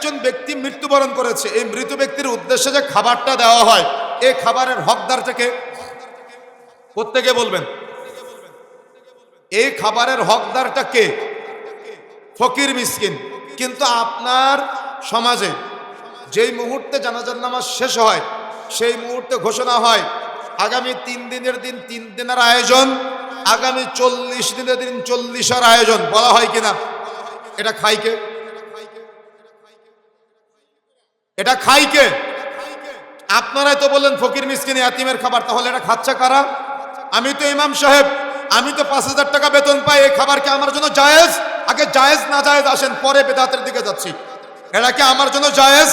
একজন ব্যক্তি মৃত্যুবরণ করেছে, এই মৃত ব্যক্তির উদ্দেশ্যে যে খাবারটা দেওয়া হয়, এই খাবারের হকদারটাকে প্রত্যেকে বলবেন? এই খাবারের হকদারটা কে? ফকির মিসকিন। কিন্তু আপনার সমাজে যেই মুহূর্তে জানাজার নামাজ শেষ হয়, সেই মুহূর্তে ঘোষণা হয়, আগামী তিন দিনের দিন তিন দিনের আয়োজন, আগামী চল্লিশ দিনের দিন চল্লিশের আয়োজন, বলা হয় কিনা? এটা খাইকে এটা খাইকে আপনারাই তো বললেন ফকির মিসকিন ইয়াতিমের খাবার, তাহলে এটা খাচ্ছে কারা? আমি তো ইমাম সাহেব, আমি তো পাঁচ হাজার টাকা বেতন পাই, এই খাবার কি আমার জন্য জায়েজ? আগে জায়েজ না জায়েজ আসেন, পরে বেদাতের দিকে যাচ্ছি। এটা কি আমার জন্য জায়েজ?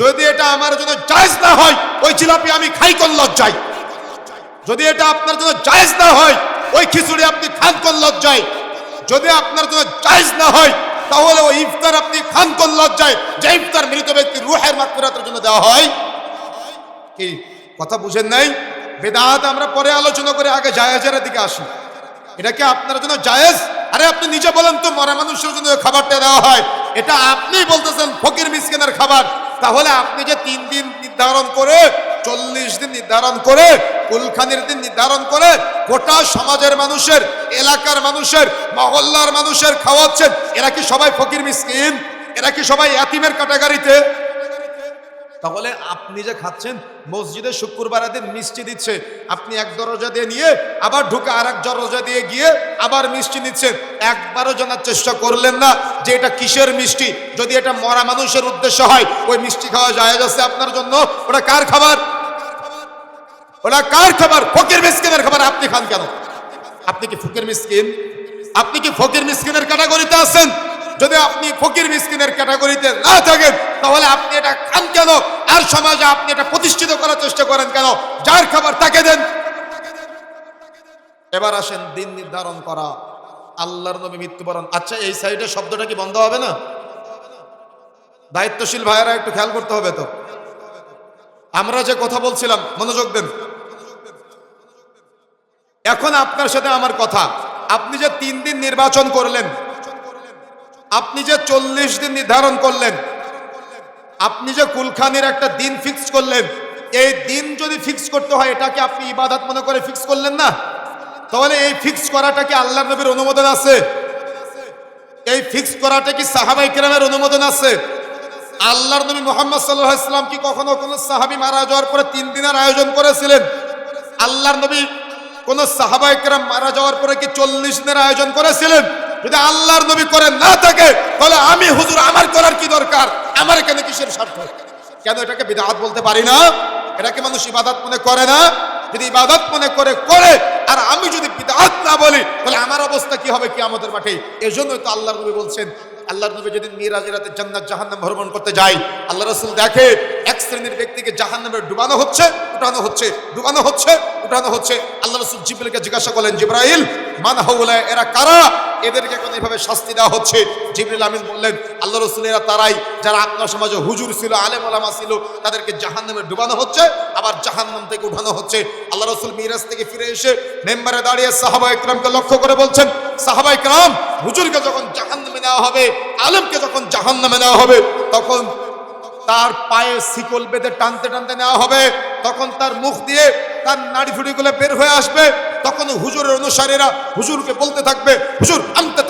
যদি এটা আমার জন্য জায়েজ না হয়, ওই জিলাপি আমি খাই কোন লজ্জায়? যদি এটা আপনার জন্য জায়েজ না হয়, ওই খিচুড়ি আপনি খান কোন লজ্জায়? যদি আপনার জন্য জায়েজ না হয়, তাহলে ওই ইফতার আপনি কোন লজ্জায় যে ইফতার মৃত ব্যক্তির রুহের মাকফিরাতের জন্য দেওয়া হয়? কি? কথা বুঝেন নাই? বেদাত আমরা পরে আলোচনা করে আগে জায়েজের দিকে আসি। এটা কি আপনার জন্য জায়েজ? আরে আপনি নিজে বলেন তো, মরা মানুষের জন্য খাবারটা দেওয়া হয়। এটা আপনি বলতেছেন, ফকির মিসকিনের খাবার। তাহলে আপনি যে তিন দিন নির্ধারণ করে, চল্লিশ দিন নির্ধারণ করে, কুলখানির দিন নির্ধারণ করে, গোটা সমাজের মানুষের, এলাকার মানুষের, মহল্লার মানুষের খাওয়াচ্ছেন, এরা কি সবাই ফকির মিসকিন? এরা কি সবাই এতিমের ক্যাটাগরিতে? তাহলে আপনি যে খাচ্ছেন, মসজিদে শুক্রবার দিন মিষ্টি দিচ্ছে, আপনি এক দরজা দিয়ে নিয়ে আবার ঢুকে আর এক দরজা দিয়ে গিয়ে আবার মিষ্টি নিচ্ছেন। একবারও জানার চেষ্টা করলেন না যে এটা কিসের মিষ্টি? যদি এটা মরা মানুষের উদ্দেশ্য হয়, ওই মিষ্টি খাওয়া যায় যাচ্ছে আপনার জন্য? ওটা কার খাবার? ওটা কার খাবার? ফকির মিসকিনের খাবার। আপনি খান কেন? আপনি কি ফকির মিসকিন? আপনি কি ফকির মিসকিনের ক্যাটাগরিতে আছেন? যদি আপনি ফকির মিসকিনের ক্যাটাগরিতে না থাকেন, তাহলে আপনি এটা খান কেন? আর সমাজে আপনি এটা প্রতিষ্ঠিত করার চেষ্টা করেন কেন? যার খাবার তাকে দেন। এবার আসেন দিন নির্ধারণ করা। আল্লাহর নবী মৃত্যুবরণ। আচ্ছা এই সাইডে শব্দটা কি বন্ধ হবে না? দায়িত্বশীল ভাইয়েরা একটু খেয়াল করতে হবে তো। আমরা যে কথা বলছিলাম, মনোযোগ দেন। এখন আপনার সাথে আমার কথা। আপনি যে তিন দিন নির্বাচন করলেন আপনি যে চল্লিশ দিন নির্ধারণ করলেন, আপনি যে কুলখানির একটা দিন ফিক্স করলেন, এই দিন যদি ফিক্স করতে হয়, এটাকে আপনি ইবাদত মনে করে ফিক্স করলেন না? তাহলে এই ফিক্স করাটা কি আল্লাহ নবীর অনুমোদন আছে? এই ফিক্স করাটা কি সাহাবাই কেরামের অনুমোদন আছে? আল্লাহর নবী মোহাম্মদ সাল্লাহ ইসলাম কি কখনো কোনো সাহাবি মারা যাওয়ার পরে তিন দিনের আয়োজন করেছিলেন? আল্লাহর নবী কোন সাহাবাই একরাম মারা যাওয়ার পরে কি চল্লিশ দিনের আয়োজন করেছিলেন? যদি আল্লাহর নবী করেন না থাকে, তাহলে আমি হুজুর, আমার করার কি দরকার? আমার এখানে কিসের স্বার্থ? কেন এটাকে বিদাত বলতে পারি না? এটাকে মানুষ ইবাদত মনে করে না? যদি ইবাদত মনে করে করে, আর আমি যদি বিদাত না বলি, তাহলে আমার অবস্থা কি হবে কি আমাদের মাঠে? এই এজন্যই তো আল্লাহর নবী বলছেন, আল্লাহর নবী যেদিন মিরাজের রাতে জান্নাত, জাহান্নাম ভ্রমণ করতে যায়, আল্লাহ রসুল দেখে এক শ্রেণির ব্যক্তিকে জাহান্নামে ডুবানো হচ্ছে, উঠানো হচ্ছে, ডুবানো হচ্ছে, উঠানো হচ্ছে। আল্লাহ রসুল জিব্রাইলকে জিজ্ঞাসা করলেন, জিব্রাইল, মান হাউলা, এরা কারা? এদেরকে এখন এইভাবে শাস্তি দেওয়া হচ্ছে? জিবরিল আমিন বললেন আল্লাহ রসুল এরা তারাই, যারা আপনার সমাজে হুজুর ছিল, আলেম আলামা ছিল, তাদেরকে জাহান্নামে ডুবানো হচ্ছে, আবার জাহান্নাম থেকে উঠানো হচ্ছে। আল্লাহ রসুল মিরাজ থেকে ফিরে এসে মেম্বারে দাঁড়িয়ে সাহাবা ইকরামকে লক্ষ্য করে বলছেন, সাহাবা ইকরাম হুজুরকে যখন জাহান্নামে নেওয়া হবে, আলেমকে যখন জাহান্নামে নেওয়া হবে, তখন তার পায়ে শিকল বেঁধে টানতে টানতে নেওয়া হবে, তখন তার মুখ দিয়ে তার নাড়ি ফুড়িগুলো বের হয়ে আসবে তখন হুজুরের অনুসারীরা হুজুরকে বলতে থাকবে, হুজুর আমতে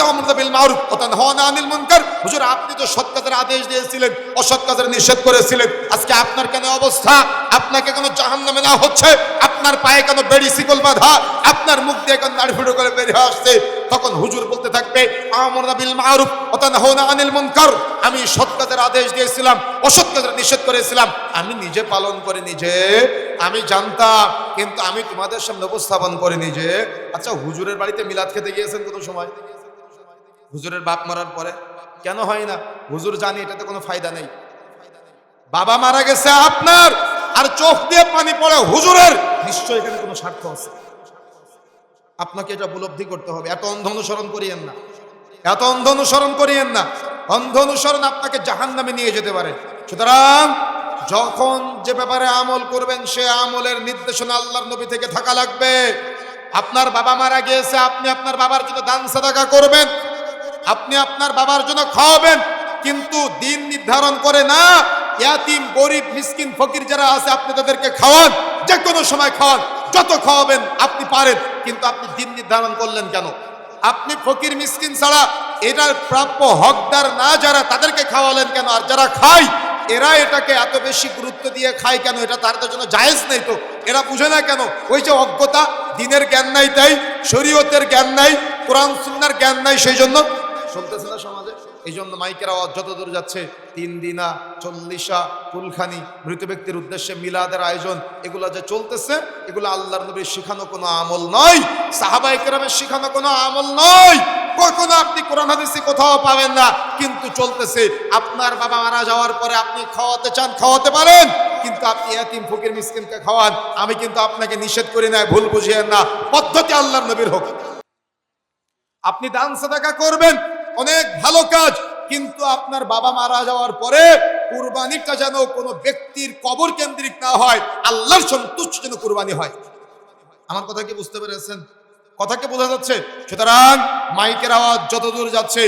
মুনকার। হুজুর, আপনি তো সৎ কাজের আদেশ দিয়েছিলেন, অসৎ কাজের নিষেধ করেছিলেন। আজকে আপনার কেন অবস্থা? আপনাকে কেন জাহান্নামে না হচ্ছে? আপনার পায়ে কেন বেড়ি, শিকল বাঁধা? আপনার মুখ দিয়ে কেন নাড়ি ফুটো করে বেরিয়ে আসছে? তখন হুজুর বলতে থাকবে আমি সৎ কাজের আদেশ দিয়েছিলাম, অসৎ কাজের নিষেধ করেছিলাম। আমি নিজে পালন করে নিজে, আমি জানতাম, কিন্তু আমি তোমাদের সামনে উপস্থাপন করে নিজে। আচ্ছা হুজুরের বাড়িতে মিলাদ খেতে গিয়েছেন কোনো সময়? হুজুরের বাপ মারার পরে? কেন হয় না? হুজুর জানি, এটাতে কোনো ফায়দা নেই। বাবা মারা গেছে আপনার, আর চোখ দিয়ে পানি পড়ে হুজুরের। নিশ্চয়ই এখানে কোনো স্বার্থ আছে। আপনাকে এটা উপলব্ধি করতে হবে। এত অন্ধ অনুসরণ করিয়েন না। এত অন্ধ অনুসরণ করিয়েন না। অন্ধ অনুসরণ আপনাকে জাহান নামে নিয়ে যেতে পারে। সুতরাং যখন যে ব্যাপারে আমল করবেন, সে আমলের নির্দেশনা আল্লাহর নবী থেকে থাকা লাগবে। আপনার বাবা মারা গিয়েছে, আপনি আপনার বাবার জন্য দান সাদাকা করবেন। আপনি আপনার বাবার জন্য খাওয়াবেন। কিন্তু দিন নির্ধারণ করে না, ইয়াতিম, গরিব, মিসকিন, ফকির যারা আছে, আপনি তাদেরকে খাওয়ান। যে কোনো সময় খাওয়ান। যত খাওয়াবেন আপনি পারেন, কিন্তু আপনি দিন নির্ধারণ করলেন কেন? আপনি ফকির, মিসকিন ছাড়া এটার প্রাপ্য হকদার না, যারা তাদেরকে খাওয়ালেন কেন? আর যারা খায়, এরা এটাকে এত বেশি গুরুত্ব দিয়ে খায় কেন? এটা তাদের জন্য জায়েজ নেই তো। এরা বুঝে না কেন? ওই যে অজ্ঞতা, দিনের জ্ঞান নাই তাই, শরীয়তের জ্ঞান নাই, কোরআন, সুন্নার জ্ঞান নাই, সেই জন্য। শুনতেছে না সমাজে? এই জন্য মাইকের আওয়াজ যত দূর যাচ্ছে, তিন দিনা, চল্লিশা কুলখানি মৃত ব্যক্তির উদ্দেশ্যে মিলাদের আয়োজন, এগুলো যে চলতেছে, এগুলো আল্লাহর নবীর শিখানো কোনো আমল নয়। সাহাবাই কেরামের শিখানো কোনো আমল নয়। কখনো আপনি কোরআন হাদিসে কোথাও পাবেন না, কিন্তু চলতেছে। আপনার বাবা মারা যাওয়ার পরে আপনি খাওয়াতে চান, খাওয়াতে পারেন, কিন্তু আপনি এতিম, ফকির, মিসকিনকে খাওয়ান। আমি কিন্তু আপনাকে নিষেধ করি না ভুল বুঝিয়েন না। পদ্ধতি আল্লাহর নবীর হোক। আপনি দান সাদাকা করবেন অনেক ভালো কাজ, কিন্তু আপনার বাবা মারা যাওয়ার পরে কুরবানিটা যেন কোনো ব্যক্তির কবর কেন্দ্রিক না হয়, আল্লাহর সন্তুষ্ট যেন কুরবানি হয়। আমার কথা কি বুঝতে পেরেছেন? কথা কি বোঝা যাচ্ছে? সুতরাং মাইকের আওয়াজ যতদূর যাচ্ছে